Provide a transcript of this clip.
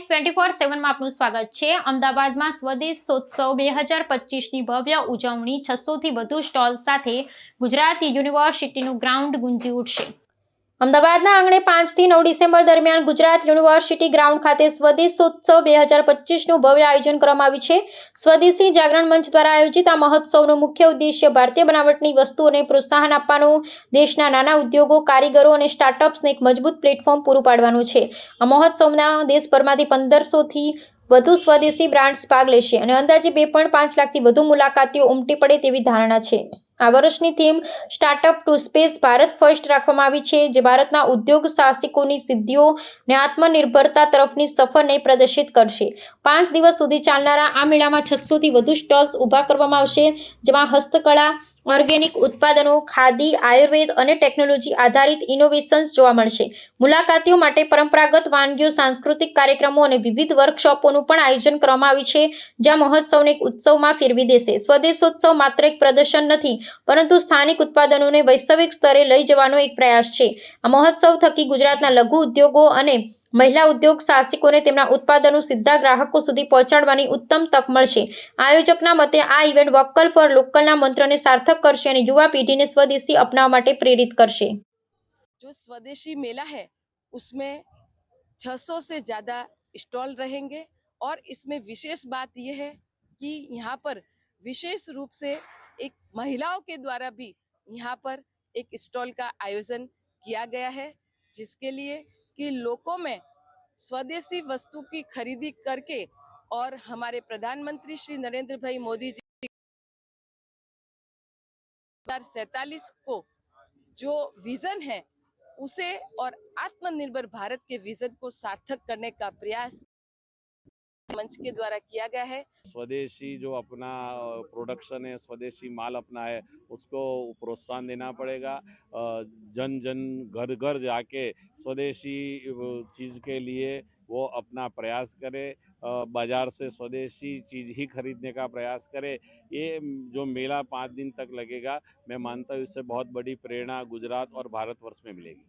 Twenty four સેવનમાં આપનું સ્વાગત છે. અમદાવાદમાં સ્વદેશ સોત્સવ બે હજાર પચીસની ભવ્ય ઉજવણી છસોથી વધુ સ્ટોલ સાથે ગુજરાત યુનિવર્સિટીનું ગ્રાઉન્ડ ગુંજી ઉઠશે. અમદાવાદના આંગણે પાંચથી નવ ડિસેમ્બર દરમિયાન ગુજરાત યુનિવર્સિટી ગ્રાઉન્ડ ખાતે સ્વદેશોત્સવ બે હજાર પચીસનું ભવ્ય આયોજન કરવામાં આવ્યું છે. સ્વદેશી જાગરણ મંચ દ્વારા આયોજિત આ મહોત્સવનો મુખ્ય ઉદ્દેશ્ય ભારતીય બનાવટની વસ્તુઓને પ્રોત્સાહન આપવાનું, દેશના નાના ઉદ્યોગો, કારીગરો અને સ્ટાર્ટઅપ્સને એક મજબૂત પ્લેટફોર્મ પૂરું પાડવાનું છે. આ મહોત્સવના દેશભરમાંથી પંદરસોથી વધુ સ્વદેશી બ્રાન્ડ્સ ભાગ લેશે અને અંદાજે બે પોઈન્ટ પાંચ લાખથી વધુ મુલાકાતીઓ ઉમટી પડે તેવી ધારણા છે. આ વર્ષની theme startup to space Bharat first રાખવામાં આવી છે, જે ભારતના ઉદ્યોગ સાહસિકોની સિદ્ધિઓ અને આત્મનિર્ભરતા તરફની સફરને પ્રદર્શિત કરશે. પાંચ દિવસ સુધી ચાલનારા આ મેળામાં છસોથી વધુ સ્ટોલ્સ ઊભા કરવામાં આવશે, જેમાં હસ્તકળા ઓર્ગેનિક ઉત્પાદનો, ખાદી, આયુર્વેદ અને ટેકનોલોજી આધારિત ઇનોવેશન્સ જોવા મળશે. મુલાકાતીઓ માટે પરંપરાગત વાનગીઓ, સાંસ્કૃતિક કાર્યક્રમો અને વિવિધ વર્કશોપોનું પણ આયોજન કરવામાં આવ્યું છે, જ્યાં મહોત્સવને ઉત્સવમાં ફેરવી દેશે. સ્વદેશોત્સવ માત્ર એક પ્રદર્શન નથી, પરંતુ સ્થાનિક ઉત્પાદનોને વૈશ્વિક સ્તરે લઈ જવાનો એક પ્રયાસ છે. આ મહોત્સવ થકી ગુજરાતના લઘુ ઉદ્યોગો અને મહિલા ઉદ્યોગ સાહસિકોને તેમના ઉત્પાદનો સીધા ગ્રાહકો સુધી પહોંચાડવાની ઉત્તમ તક મળશે આયોજકના મતે આ ઇવેન્ટ વોકલ ફોર લોકલના મંત્રને સાર્થક કરશે અને યુવા પેઢીને સ્વદેશી અપનાવવા માટે પ્રેરિત કરશે जो स्वदेशी मेला है उसमें 600 से ज़्यादा स्टॉल रहेंगे और इसमें विशेष बात यह है कि यहाँ पर विशेष रूप से एक महिलाओं के द्वारा भी यहाँ पर एक स्टॉल का आयोजन किया गया है जिसके लिए कि लोगों में स्वदेशी वस्तु की खरीदी करके और हमारे प्रधानमंत्री श्री नरेंद्र भाई मोदी जी सैतालीस को जो विजन है, उसे और आत्मनिर्भर भारत के विजन को सार्थक करने का प्रयास मंच के द्वारा किया गया है। स्वदेशी जो अपना प्रोडक्शन है, स्वदेशी माल अपना है, उसको प्रोत्साहन देना पड़ेगा। जन जन घर घर जाके स्वदेशी चीज़ के लिए वो अपना प्रयास करे। बाज़ार से स्वदेशी चीज़ ही खरीदने का प्रयास करे। ये जो मेला पाँच दिन तक लगेगा, मैं मानता हूँ इससे बहुत बड़ी प्रेरणा गुजरात और भारतवर्ष में मिलेगी।